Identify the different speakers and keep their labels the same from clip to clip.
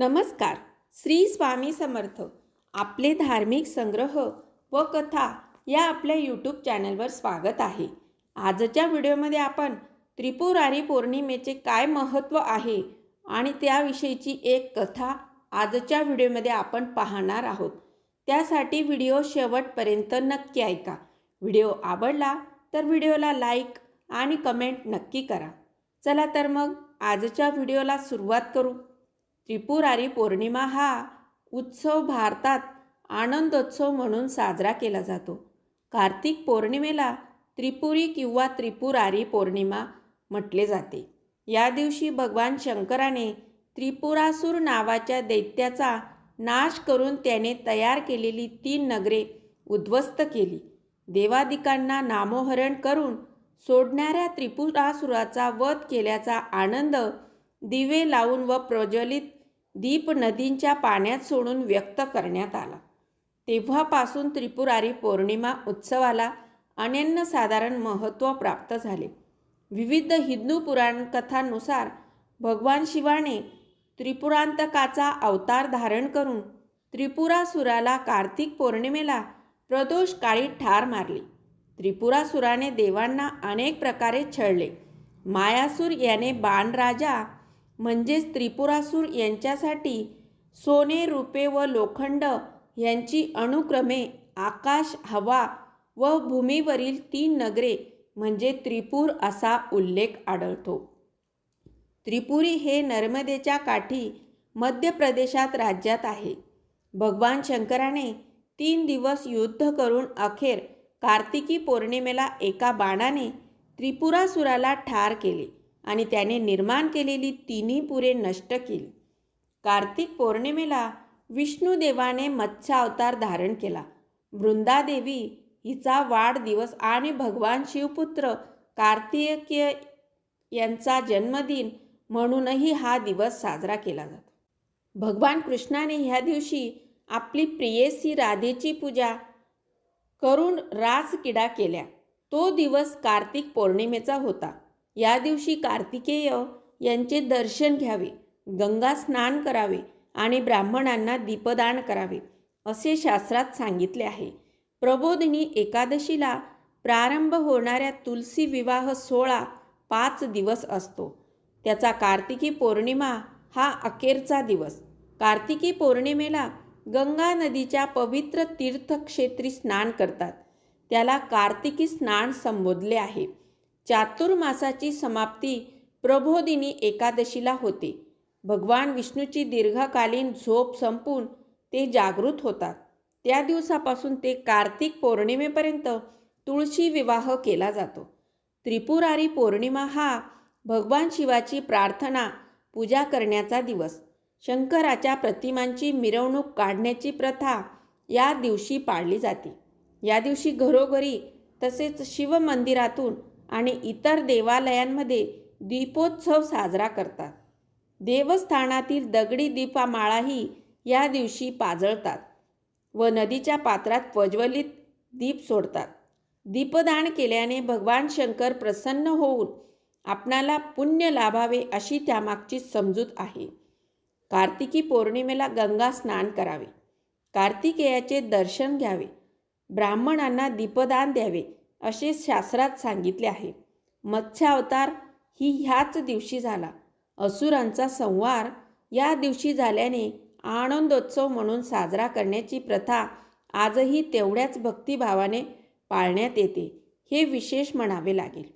Speaker 1: नमस्कार. श्री स्वामी समर्थ. आपले धार्मिक संग्रह व कथा या आपल्या यूट्यूब चॅनलवर स्वागत आहे. आजच्या व्हिडिओमध्ये आपण त्रिपुरारी पौर्णिमेचे काय महत्त्व आहे आणि त्याविषयीची एक कथा आजच्या व्हिडिओमध्ये आपण पाहणार आहोत. त्यासाठी व्हिडिओ शेवटपर्यंत नक्की ऐका. व्हिडिओ आवडला तर व्हिडिओला लाईक आणि कमेंट नक्की करा. चला तर मग आजच्या व्हिडिओला सुरुवात करू. त्रिपुरारी पौर्णिमा हा उत्सव भारतात आनंदोत्सव म्हणून साजरा केला जातो. कार्तिक पौर्णिमेला त्रिपुरी किंवा त्रिपुरारी पौर्णिमा म्हटले जाते. या दिवशी भगवान शंकराने त्रिपुरासूर नावाच्या दैत्याचा नाश करून त्याने तयार केलेली तीन नगरे उद्ध्वस्त केली. देवादिकांना नामोहरण करून सोडणाऱ्या त्रिपुरासुराचा वध केल्याचा आनंद दिवे लावून व प्रज्वलित दीप नदींच्या पाण्यात सोडून व्यक्त करण्यात आला. तेव्हापासून त्रिपुरारी पौर्णिमा उत्सवाला अनन्यसाधारण महत्त्व प्राप्त झाले. विविध हिंदू पुराणकथांनुसार भगवान शिवाने त्रिपुरांतकाचा अवतार धारण करून त्रिपुरासुराला कार्तिक पौर्णिमेला प्रदोष काळी ठार मारली. त्रिपुरासुराने देवांना अनेक प्रकारे छळले. मायासूर याने बाणराजा म्हणजेच त्रिपुरासूर यांच्यासाठी सोने रुपे व लोखंड यांची अनुक्रमे आकाश हवा व भूमीवरील तीन नगरे म्हणजे त्रिपूर असा उल्लेख आढळतो. त्रिपुरी हे नर्मदेच्या काठी मध्य प्रदेशात राज्यात आहे. भगवान शंकराने तीन दिवस युद्ध करून अखेर कार्तिकी पौर्णिमेला एका बाणाने त्रिपुरासुराला ठार केले. आणि त्याने निर्माण केलेली तिन्ही पुरे नष्ट केली. कार्तिक पौर्णिमेला विष्णुदेवाने मत्स्यावतार धारण केला. वृंदादेवी हिचा वाढदिवस आणि भगवान शिवपुत्र कार्तिकेय यांचा जन्मदिन म्हणूनही हा दिवस साजरा केला जातो. भगवान कृष्णाने ह्या दिवशी आपली प्रियसी राधेची पूजा करून रासकिडा केल्या. तो दिवस कार्तिक पौर्णिमेचा होता. या दिवशी कार्तिकेय यांचे दर्शन घ्यावे गंगा स्नान करावे आणि ब्राह्मणांना दीपदान करावे असे शास्त्रात सांगितले आहे. प्रबोधिनी एकादशीला प्रारंभ होणाऱ्या तुलसी विवाह सोहळा पाच दिवस असतो. त्याचा कार्तिकी पौर्णिमा हा अखेरचा दिवस. कार्तिकी पौर्णिमेला गंगा नदीच्या पवित्र तीर्थक्षेत्री स्नान करतात. त्याला कार्तिकी स्नान संबोधले आहे. चातुर्मासाची समाप्ती प्रबोधिनी एकादशीला होते. भगवान विष्णूची दीर्घकालीन झोप संपून ते जागृत होतात. त्या दिवसापासून ते कार्तिक पौर्णिमेपर्यंत तुळशी विवाह केला जातो. त्रिपुरारी पौर्णिमा हा भगवान शिवाची प्रार्थना पूजा करण्याचा दिवस. शंकराच्या प्रतिमांची मिरवणूक काढण्याची प्रथा या दिवशी पाळली जाते. या दिवशी घरोघरी तसेच शिवमंदिरातून आणि इतर देवालयांमध्ये दीपोत्सव साजरा करतात. देवस्थानातील दगडी दीपामाळाही या दिवशी पाजळतात व नदीच्या पात्रात प्रज्वलित दीप सोडतात. दीपदान केल्याने भगवान शंकर प्रसन्न होऊन आपणाला पुण्य लाभावे अशी त्यामागची समजूत आहे. कार्तिकी पौर्णिमेला गंगा स्नान करावे. कार्तिकेयाचे दर्शन घ्यावे. ब्राह्मणांना दीपदान द्यावे. असे शास्त्रात सांगितले आहे. मत्स्यावतार ही ह्याच दिवशी झाला. असुरांचा संवार या दिवशी झाल्याने आनंदोत्सव म्हणून साजरा करण्याची प्रथा आजही तेवढ्याच भक्तिभावाने पाळण्यात येते हे विशेष म्हणावे लागेल.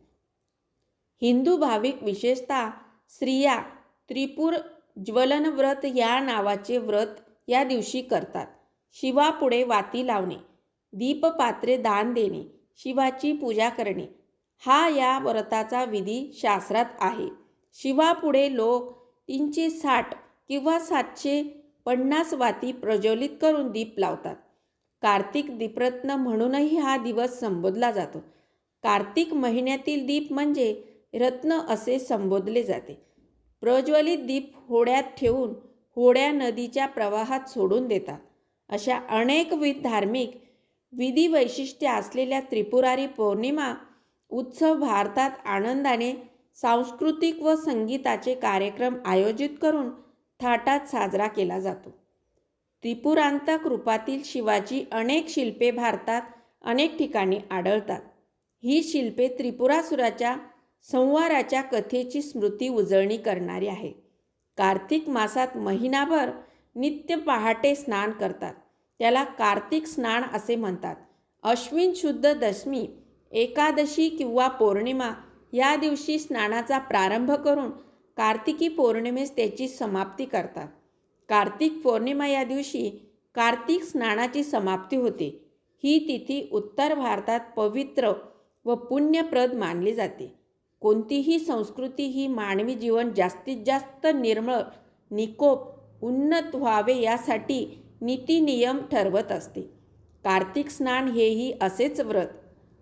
Speaker 1: हिंदू भाविक विशेषतः स्त्रिया त्रिपुर ज्वलन व्रत या नावाचे व्रत या दिवशी करतात. शिवापुढे वाती लावणे दीपपात्रे दान देणे शिवाची पूजा करणे. हा या व्रताचा विधी शास्त्रात आहे. शिवापुढे लोक तीनशे साठ किंवा सातशे पन्नास वाती प्रज्वलित करून दीप लावतात. कार्तिक दीपरत्न म्हणूनही हा दिवस संबोधला जातो. कार्तिक महिन्यातील दीप म्हणजे रत्न असे संबोधले जाते. प्रज्वलित दीप होड्यात ठेवून होड्या नदीच्या प्रवाहात सोडून देतात. अशा अनेकविध धार्मिक विधी वैशिष्ट्य असलेल्या त्रिपुरारी पौर्णिमा उत्सव भारतात आनंदाने सांस्कृतिक व संगीताचे कार्यक्रम आयोजित करून थाटात साजरा केला जातो. त्रिपुरांतक रूपातील शिवाची अनेक शिल्पे भारतात अनेक ठिकाणी आढळतात. ही शिल्पे त्रिपुरासुराच्या संवाराच्या कथेची स्मृती उजळणी करणारी आहे. कार्तिक मासात महिनाभर नित्य पहाटे स्नान करतात. त्याला कार्तिक स्नान असे म्हणतात. अश्विन शुद्ध दशमी एकादशी किंवा पौर्णिमा या दिवशी स्नानाचा प्रारंभ करून कार्तिकी पौर्णिमेस त्याची समाप्ती करतात. कार्तिक पौर्णिमा या दिवशी कार्तिक स्नानाची समाप्ती होते. ही तिथी उत्तर भारतात पवित्र व पुण्यप्रद मानली जाते. कोणतीही संस्कृती ही मानवी जीवन जास्तीत जास्त निर्मळ निकोप उन्नत व्हावे यासाठी नीतिनियम ठरवत असते. कार्तिक स्नान हेही असेच व्रत.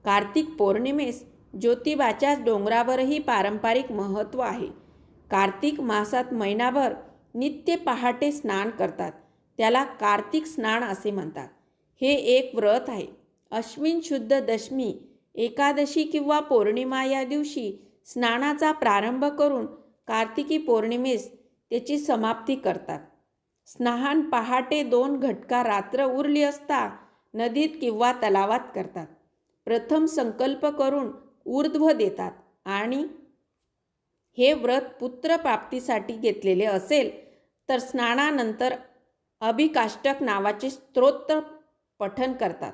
Speaker 1: कार्तिक पौर्णिमेस ज्योतिबाच्या डोंगरावरही पारंपरिक महत्त्व आहे. कार्तिक मासात महिनाभर नित्य पहाटे स्नान करतात. त्याला कार्तिक स्नान असे म्हणतात. हे एक व्रत आहे. अश्विन शुद्ध दशमी एकादशी किंवा पौर्णिमा या दिवशी स्नानाचा प्रारंभ करून कार्तिकी पौर्णिमेस त्याची समाप्ती करतात. स्नान पहाटे दोन घटका रात्र उरली असता नदीत किंवा तलावात करतात. प्रथम संकल्प करून ऊर्ध्व देतात आणि हे व्रत पुत्रप्राप्तीसाठी घेतलेले असेल तर स्नानानंतर अभिकाष्टक नावाचे स्तोत्र पठन करतात.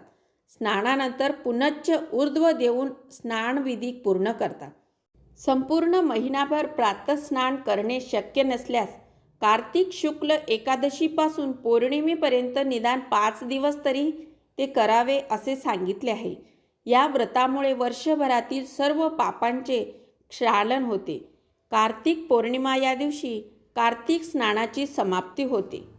Speaker 1: स्नानानंतर पुनच्च ऊर्ध्व देऊन स्नानविधी पूर्ण करतात. संपूर्ण महिनाभर प्रातस्नान करणे शक्य नसल्यास कार्तिक शुक्ल एकादशीपासून पौर्णिमेपर्यंत निदान पाच दिवस तरी ते करावे असे सांगितले आहे. या व्रतामुळे वर्षभरातील सर्व पापांचे क्षालन होते. कार्तिक पौर्णिमा या दिवशी कार्तिक स्नानाची समाप्ती होते.